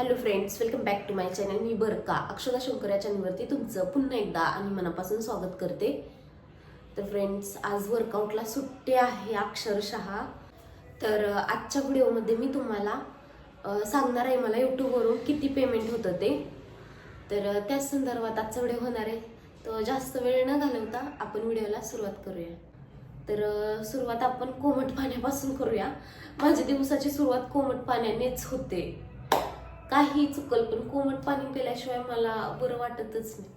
Hello friends welcome back to my channel मी बरका अक्षदा शंकर या चॅनलवरती तुमचं पुन्हा एकदा आणि मनापासून स्वागत करते. तर फ्रेंड्स आज वर्कआउटला सुट्टी आहे अक्षरशः. तर आजच्या व्हिडिओमध्ये मी तुम्हाला सांगणार आहे मला यूट्यूबवरून किती पेमेंट होतं ते. तर त्याच संदर्भात आजचा व्हिडिओ होणार आहे. तर जास्त वेळ न घालवता आपण व्हिडिओला सुरुवात करूया. तर सुरुवात आपण कोमट पाण्यापासून करूया. माझ्या दिवसाची सुरुवात कोमट पाण्यानेच होते. काही चुकल पण कोमट पाणी पिल्याशिवाय मला बरं वाटतच नाही.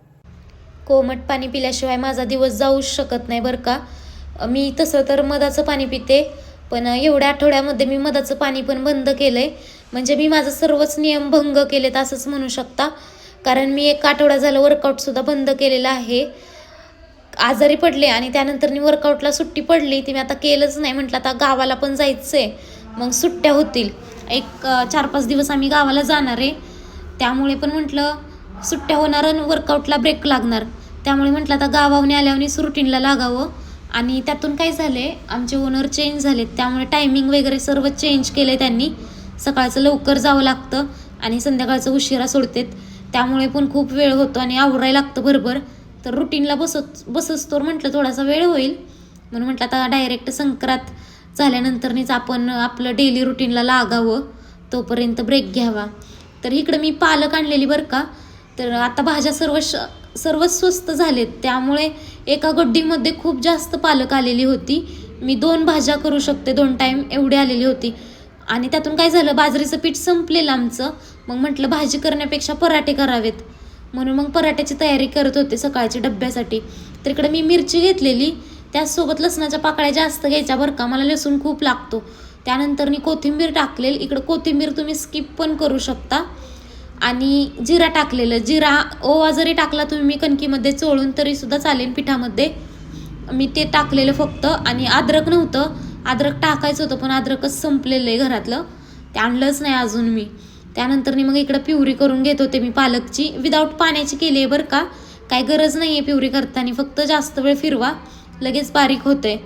कोमट पाणी पिल्याशिवाय माझा दिवस जाऊच शकत नाही बरं का. मी तसं तर मधाचं पाणी पिते पण एवढ्या आठवड्यामध्ये मी मधाचं पाणी पण बंद केलं आहे म्हणजे मी माझं सर्वच नियम भंग केलेत असंच म्हणू शकता. कारण मी एक आठवडा झालं वर्कआउटसुद्धा बंद केलेलं आहे. आजारी पडले आणि त्यानंतर मी वर्कआउटला सुट्टी पडली ती मी आता केलंच नाही. म्हटलं आता गावाला पण जायचं आहे मग सुट्ट्या होतील. एक चार पाच दिवस आम्ही गावाला जाणार आहे. त्यामुळे पण म्हटलं सुट्ट्या होणार आणि वर्कआउटला ब्रेक लागणार. त्यामुळे म्हटलं आता गावावने आल्यावनीच रुटीनला लागावं. आणि त्यातून काय झाले आमचे ओनर चेंज झालेत. त्यामुळे टायमिंग वगैरे सर्व चेंज केले त्यांनी. सकाळचं लवकर जावं लागतं आणि संध्याकाळचं उशिरा सोडतेत. त्यामुळे पण खूप वेळ होतो आणि आवरायला लागतं बरोबर तर रुटीनला बसत बसच तर म्हटलं थोडासा वेळ होईल. म्हणून म्हटलं आता डायरेक्ट संक्रांत झाल्यानंतरनीच आपण आपलं डेली रुटीनला लागावं तोपर्यंत ब्रेक घ्यावा. तर इकडं मी पालक आणलेली बरं का. तर आता भाज्या सर्व श सर्वच स्वस्त झालेत. त्यामुळे एका गड्डीमध्ये खूप जास्त पालक आलेली होती. मी दोन भाज्या करू शकते दोन टाईम एवढी आलेली होती. आणि त्यातून काय झालं बाजरीचं पीठ संपलेलं आमचं. मग म्हटलं भाजी करण्यापेक्षा पराठे करावेत. म्हणून मग पराठ्याची तयारी करत होते सकाळची डब्यासाठी. तर इकडे मी मिरची घेतलेली. त्याचसोबत लसणाच्या पाकळ्या जास्त घ्यायच्या बरं का. मला लसूण खूप लागतो. त्यानंतर मी कोथिंबीर टाकलेल. इकडं कोथिंबीर तुम्ही स्किप पण करू शकता. आणि जिरा टाकलेलं. जिरा ओवा जरी टाकला तुम्ही मी कणकीमध्ये चोळून तरी सुद्धा चालेल पिठामध्ये. मी ते टाकलेलं फक्त. आणि अद्रक नव्हतं. अद्रक टाकायचं होतं पण अद्रकच संपलेलं आहे घरातलं. ते आणलंच नाही अजून मी. त्यानंतर मग इकडं प्युरी करून घेत होते मी पालकची. विदाऊट पाण्याची केली आहे बरं का. काय गरज नाही आहे प्युरी करताना. फक्त जास्त वेळ फिरवा. लगेच बारीक होते.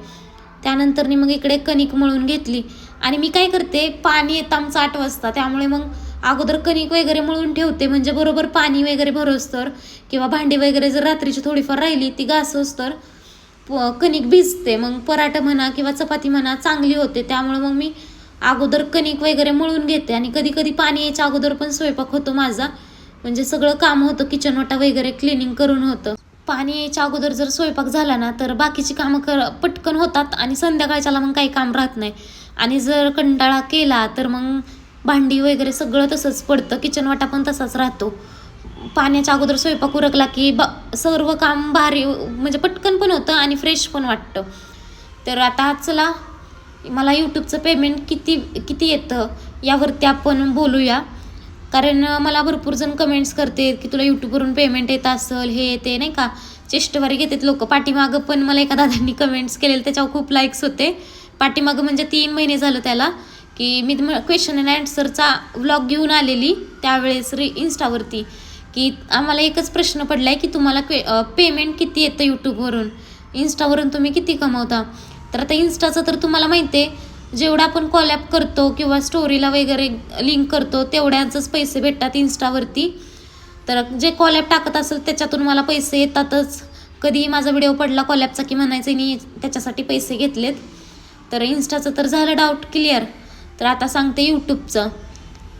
त्यानंतर मग इकडे कणिक मळून घेतली. आणि मी काय करते पाणी येतं आमचं आठ वाजता. त्यामुळे मग अगोदर कणिक वगैरे मळून ठेवते. म्हणजे बरोबर पाणी वगैरे भरोस तर किंवा भांडी वगैरे जर रात्रीची थोडीफार राहिली ती घासोस तर प- कणिक भिजते. मग पराठा म्हणा किंवा चपाती म्हणा चांगली होते. त्यामुळे मग मी अगोदर कणिक वगैरे मळून घेते. आणि कधी कधी पाणी यायच्या अगोदर पण स्वयंपाक होतो माझा. म्हणजे सगळं काम होतं किचन वाटा वगैरे क्लिनिंग करून होतं. पाणी यायच्या अगोदर जर स्वयंपाक झाला ना तर बाकीची कामं कर पटकन होतात आणि संध्याकाळच्याला मग काही काम राहत नाही. आणि जर कंटाळा केला तर मग भांडी वगैरे सगळं तसंच पडतं. किचन वाटा पण तसाच राहतो. पाण्याच्या अगोदर स्वयंपाक उरकला की ब सर्व काम भारी म्हणजे पटकन पण होतं आणि फ्रेश पण वाटतं. तर आता चला मला यूट्यूबचं पेमेंट किती किती येतं यावरती आपण बोलूया. कारण मला भरपूर जण कमेंट्स करते की तुला यूट्यूबवरून पेमेंट येत असेल हे ते नाही का? चेष्टवारी घेतात लोक. पाठीमागं पण मला एका दादांनी कमेंट्स केलेले त्याच्यावर खूप लाईक्स होते. पाठीमागं म्हणजे तीन महिने झालं त्याला की मी क्वेश्चन अँड आन्सरचा व्लॉग घेऊन आलेली त्यावेळेस री इन्स्टावरती की आम्हाला एकच प्रश्न पडला आहे की तुम्हाला क्वे पेमेंट किती येतं यूट्यूबवरून इन्स्टावरून तुम्ही किती कमवता? तर आता इन्स्टाचं तर तुम्हाला माहिती आहे जेवढा आपण कॉलॅप करतो किंवा स्टोरीला वगैरे लिंक करतो तेवढ्याचंच पैसे भेटतात इन्स्टावरती तर जे कॉलॅप टाकत असेल त्याच्यातून मला पैसे येतातच. कधीही माझा व्हिडिओ पडला कॉलॅपचा की म्हणायचं नाही त्याच्यासाठी पैसे घेतलेत. तर इन्स्टाचं तर झालं डाऊट क्लिअर तर आता सांगते यूट्यूबचं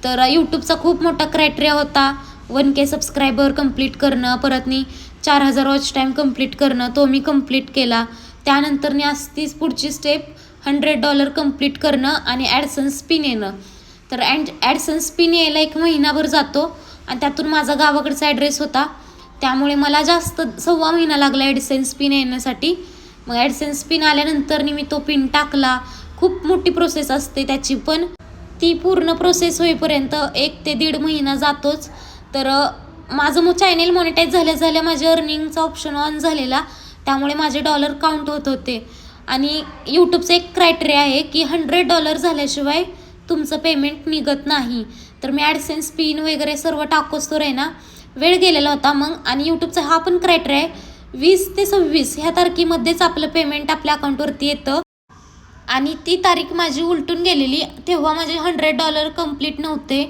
तर यूट्यूबचा खूप मोठा क्रायटेरिया होता. वन के सबस्क्रायबर कंप्लीट करणं परतनी चार हजार वॉच टाईम कंप्लीट करणं तो मी कंप्लीट केला. त्यानंतरनी असतीच पुढची स्टेप हंड्रेड डॉलर कंप्लीट करणं आणि ॲडसन्स पिन येणं. तर अँड ॲडसन्स पिन यायला एक महिनाभर जातो आणि त्यातून माझा गावाकडचा ॲड्रेस होता. त्यामुळे मला जास्त सव्वा महिना लागला ॲडसेन्स पिन येण्यासाठी. मग ॲडसेन्स पिन आल्यानंतर मी तो पिन टाकला. खूप मोठी प्रोसेस असते त्याची पण. ती पूर्ण प्रोसेस होईपर्यंत एक ते दीड महिना जातोच. तर माझं मग चॅनेल मॉनिटाईज झाल्या झाल्या माझ्या अर्निंगचा ऑप्शन ऑन झालेला. त्यामुळे माझे डॉलर काउंट होत होते. आणि यूट्यूबचं एक क्रायटेरिया आहे की हंड्रेड डॉलर झाल्याशिवाय तुमचं पेमेंट निघत नाही. तर मी ॲडसेन्स पिन वगैरे सर्व टाकोस तर आहे ना वेळ गेलेला होता मग. आणि यूट्यूबचा हा पण क्रायटेरिया आहे वीस ते सव्वीस ह्या तारखेमध्येच आपलं पेमेंट आपल्या अकाउंटवरती येतं. आणि ती तारीख माझी उलटून गेलेली तेव्हा माझे हंड्रेड डॉलर कंप्लीट नव्हते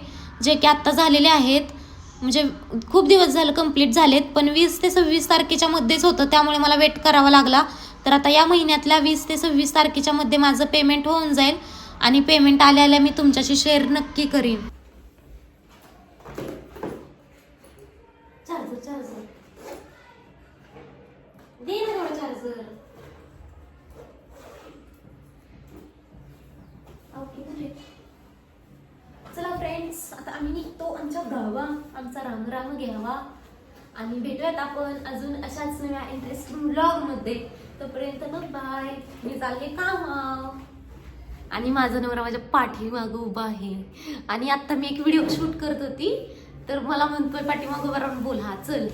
जे की आत्ता झालेले आहेत. म्हणजे खूप दिवस झालं कंप्लीट झालेत पण वीस ते सव्वीस तारखेच्या मध्येच होतं त्यामुळे मला वेट करावा लागला. तर आता या महिन्यातल्या वीस ते सव्वीस तारखेच्या मध्ये माझं पेमेंट होऊन जाईल आणि पेमेंट आल्या आल्या मी तुमच्याशी शेअर नक्की करीन. चला फ्रेंड्स आता आम्ही निघतो आमच्या गावा. आमचा रामराम घ्यावा. आणि भेटूयात आपण अजून अशाच नव्या इंटरेस्टिंग ब्लॉगमध्ये. तोपर्यंत मग बाय. मी चालले काम आणि माझा नवरा माझ्या पाठीमागं उभा आहे. आणि आता मी एक व्हिडिओ शूट करत होती. तर मला म्हणतोय पाठीमागं उभा राहून बोल. हा चल.